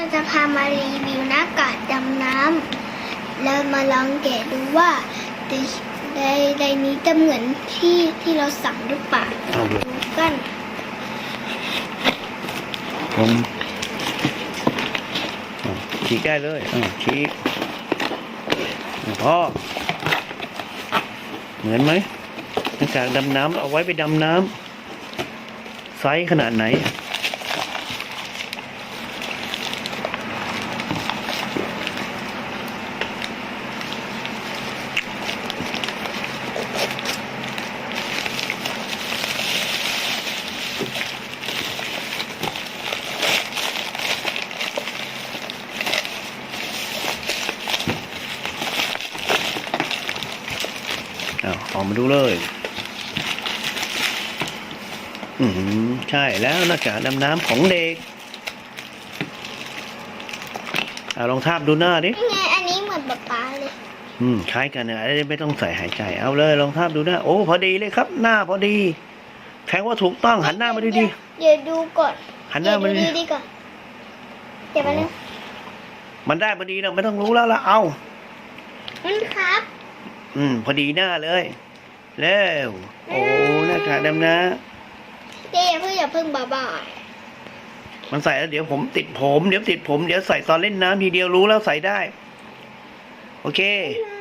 เราจะพามารีวิวหน้ากากดำน้ำแล้วมาลองแกะดูว่าในในในนี้จะเหมือนที่ที่เราสั่งหรือเปล่าเอาเลย ดูกันผมอะฉีกได้เลยอะฉีกอะพ่อเหมือนไหมหน้ากากดำน้ำเอาไว้ไปดำน้ำไซส์ขนาดไหน เอาออกมาดูเลยอืมใช่แล้วหน้ากากดำน้ำของเด็กเอาลองทาบดูหน้าดินี่ไงอันนี้เหมือนป๊าป๊าเลย อืมคล้ายกันนะไม่ต้องใส่หายใจ เอาเลยลองทาบดูหน้า โอ้ พอดีเลยครับ หน้าพอดีแทงว่าถูกต้องหันหน้ามาดีเดี๋ยวเดี๋ยวดูก่อนหันหน้ามาดิเดี๋ยวดูดีๆก่อนเดี๋ยวมานึงๆมันได้พอดีเราไม่ต้องรู้แล้วละเอานั่นครับ อืม พอดีหน้าเลยเร็วโอ้หน้ากากดำน้เดี๋ยวอย่าเพิ่งอย่าเพิ่งบ้าบ้าำมันใส่แล้วเดี๋ยวผมติดผม เดี๋ยวติดผม เดี๋ยวใส่ตอนเล่นน้ำทีเดียวรู้แล้วใส่ได้ โอเคๆ